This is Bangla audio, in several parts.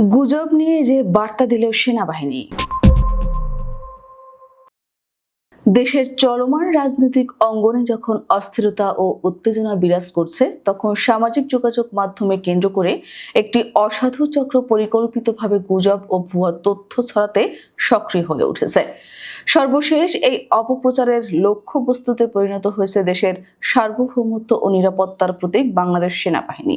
গুজব নিয়ে যে বার্তা দিল সেনাবাহিনী। দেশের চলমান রাজনৈতিক অঙ্গনে যখন অস্থিরতা ও উত্তেজনা বিরাজ করছে, তখন সামাজিক যোগাযোগ মাধ্যমে কেন্দ্র করে একটি অসাধু চক্র পরিকল্পিতভাবে গুজব ও ভুয়া তথ্য ছড়াতে সক্রিয় হয়ে উঠেছে। সর্বশেষ এই অপপ্রচারের লক্ষ্যবস্তুতে পরিণত হয়েছে দেশের সার্বভৌমত্ব ও নিরাপত্তার প্রতীক বাংলাদেশ সেনাবাহিনী।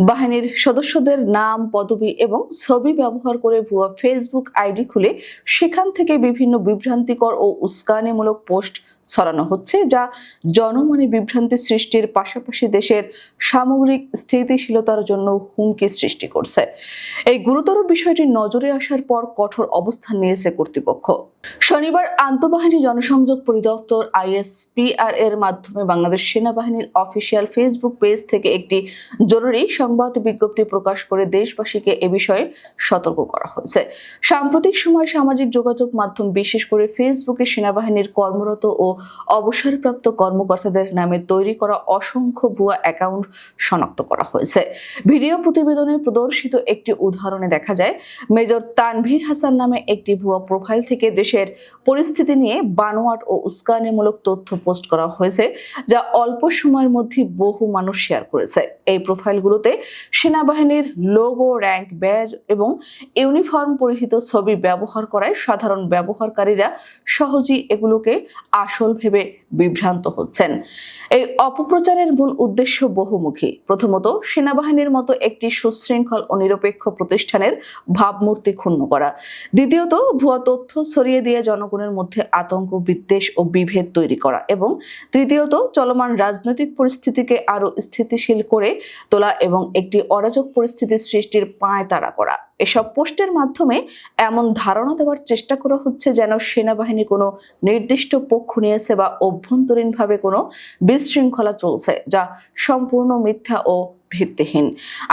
বাহিনীর সদস্যদের নাম, পদবি এবং ছবি ব্যবহার করে ভুয়া ফেসবুক আইডি খুলে সেখান থেকে বিভিন্ন বিভ্রান্তিকর ও উস্কানিমূলক পোস্ট ছড়ানো হচ্ছে, যা জনমনে বিভ্রান্তি সৃষ্টির পাশাপাশি দেশের সামগ্রিক স্থিতিশীলতার জন্য হুমকি সৃষ্টি করছে। এই গুরুতর বিষয়টি নজরে আসার পর কঠোর অবস্থান নিয়েছে কর্তৃপক্ষ। শনিবার আন্তঃবাহিনী জনসংযোগ পরিদপ্তর আইএসপিআর এর মাধ্যমে বাংলাদেশ সেনাবাহিনীর অফিসিয়াল ফেসবুক পেজ থেকে একটি জরুরি সংবাদ বিজ্ঞপ্তি প্রকাশ করে দেশবাসীকে এ বিষয়ে সতর্ক করা হয়েছে। সাম্প্রতিক সময়ে সামাজিক যোগাযোগ মাধ্যম বিশেষ করে ফেসবুকে সেনাবাহিনীর কর্মরত ও অবসরপ্রাপ্ত কর্মকর্তাদের নামে তৈরি করা অসংখ্য ভুয়া অ্যাকাউন্ট শনাক্ত করা হয়েছে। ভিডিও প্রতিবেদনে প্রদর্শিত একটি উদাহরণে দেখা যায়, মেজর তানভীর হাসান নামে একটি ভুয়া প্রোফাইল থেকে দেশের পরিস্থিতি নিয়ে বানোয়াট ও উস্কানিমূলক তথ্য পোস্ট করা হয়েছে, যা অল্প সময়ের মধ্যে বহু মানুষ শেয়ার করেছে। এই প্রোফাইলগুলোতে সেনাবাহিনীর লোগো র্যাঙ্ক ব্যাজ এবং ইউনিফর্ম পরিহিত ছবি ব্যবহার করায় সাধারণ ব্যবহারকারীরা সহজেই এগুলোকে আসল ভেবে বিভ্রান্ত হচ্ছেন। এই অপপ্রচারের মূল উদ্দেশ্য বহুমুখী। প্রথমত, সেনাবাহিনীর মতো একটি সুশৃঙ্খল ও নিরপেক্ষ প্রতিষ্ঠানের ভাবমূর্তি ক্ষুণ্ণ করা। দ্বিতীয়ত, ভুয়া তথ্য ছড়িয়ে দিয়ে জনগণের মধ্যে আতঙ্ক, বিদ্বেষ ও বিভেদ তৈরি করা এবং তৃতীয়ত, চলমান রাজনৈতিক পরিস্থিতিকে আরও স্থিতিশীল করে তোলা এবং একটি অরাজক পরিস্থিতি সৃষ্টির পায় তাড়া করা। এসব পোস্টের মাধ্যমে এমন ধারণা দেওয়ার চেষ্টা করা হচ্ছে যেন সেনাবাহিনী কোনো নির্দিষ্ট পক্ষ নিয়েছে বা অভ্যন্তরীণভাবে কোনো বিশৃঙ্খলা চলছে, যা সম্পূর্ণ মিথ্যা ও ভিত্তিহীন।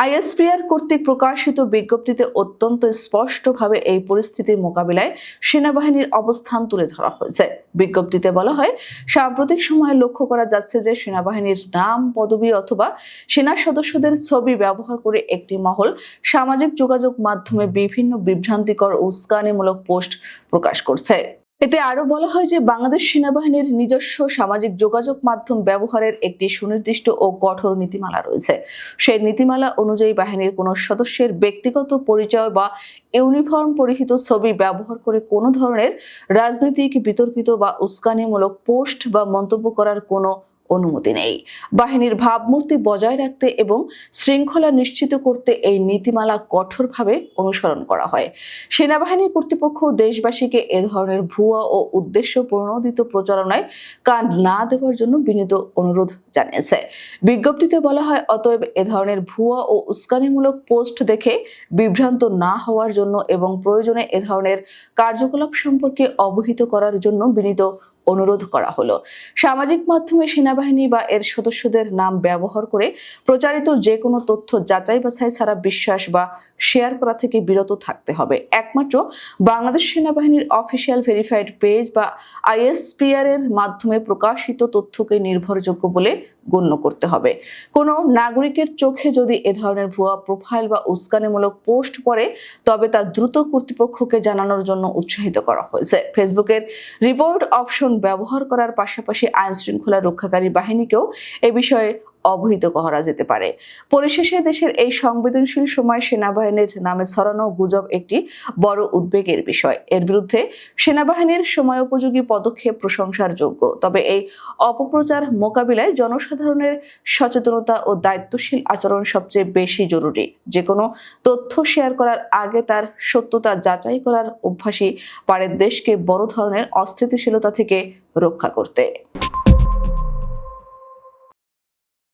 আইএসপিআর কর্তৃক প্রকাশিত বিজ্ঞপ্তিতে অত্যন্ত স্পষ্টভাবে এই পরিস্থিতির মোকাবিলায় সেনাবাহিনীর অবস্থান তুলে ধরা হয়েছে। বিজ্ঞপ্তিতে বলা হয়, সাম্প্রতিক সময়ে লক্ষ্য করা যাচ্ছে যে সেনাবাহিনীর নাম, পদবি অথবা সেনা সদস্যদের ছবি ব্যবহার করে একটি মহল সামাজিক যোগাযোগ মাধ্যমে বিভিন্ন বিভ্রান্তিকর উস্কানিমূলক পোস্ট প্রকাশ করছে। এতে আরও বলা হয় যে বাংলাদেশ সেনাবাহিনীর নিজস্ব সামাজিক যোগাযোগ মাধ্যম ব্যবহারের একটি সুনির্দিষ্ট ও কঠোর নীতিমালা রয়েছে। সেই নীতিমালা অনুযায়ী বাহিনীর কোনো সদস্যের ব্যক্তিগত পরিচয় বা ইউনিফর্ম পরিহিত ছবি ব্যবহার করে কোনো ধরনের রাজনৈতিক বিতর্কিত বা উস্কানিমূলক পোস্ট বা মন্তব্য করার কোনো অনুমতি নেই। বাহিনীর ভাবমূর্তি বজায় রাখতে এবং শৃঙ্খলা নিশ্চিত করতে এই নীতিমালা কঠোরভাবে অনুসরণ করা হয়। সেনাবাহিনী কর্তৃপক্ষ দেশবাসীকে এ ধরনের ভুয়া ও উদ্দেশ্য প্রণোদিত প্রচারণায় কান না দেওয়ার জন্য বিনীত অনুরোধ জানিয়েছে। বিজ্ঞপ্তিতে বলা হয়, অতএব এ ধরনের ভুয়া ও উস্কানিমূলক পোস্ট দেখে বিভ্রান্ত না হওয়ার জন্য এবং প্রয়োজনে এ ধরনের কার্যকলাপ সম্পর্কে অবহিত করার জন্য বিনীত অনুরোধ করা হলো। সামাজিক মাধ্যমে সেনাবাহিনী বা এর সদস্যদের নাম ব্যবহার করে প্রচারিত যে কোনো তথ্য যাচাই বাছাই ছাড়া বিশ্বাস বা শেয়ার করা থেকে বিরত থাকতে হবে। একমাত্র বাংলাদেশ সেনাবাহিনীর অফিসিয়াল ভেরিফাইড পেজ বা আইএসপিআর এর মাধ্যমে প্রকাশিত তথ্যকে নির্ভরযোগ্য বলে গণ্য করতে হবে। কোনো নাগরিকের চোখে যদি এ ধরনের ভুয়া প্রোফাইল বা উস্কানিমূলক পোস্ট পড়ে, তবে তা দ্রুত কর্তৃপক্ষকে জানানোর জন্য উৎসাহিত করা হয়েছে। ফেসবুকের রিপোর্ট অপশন ব্যবহার করার পাশাপাশি আইন শৃঙ্খলা রক্ষাকারী বাহিনীকেও এ বিষয়ে অবহিত করা যেতে পারে। পরিশেষে দেশের এই সংবেদনশীল সময় সেনাবাহিনীর নামে ছড়ানো গুজব একটি বড় উদ্বেগের বিষয়। এর বিরুদ্ধে সেনাবাহিনীর সময় উপযোগী পদক্ষেপ প্রশংসার যোগ্য তবে এই অপপ্রচার মোকাবিলায় জনসাধারণের সচেতনতা ও দায়িত্বশীল আচরণ সবচেয়ে বেশি জরুরি। যে কোনো তথ্য শেয়ার করার আগে তার সত্যতা যাচাই করার অভ্যাসই পারে দেশকে বড় ধরনের অস্থিতিশীলতা থেকে রক্ষা করতে।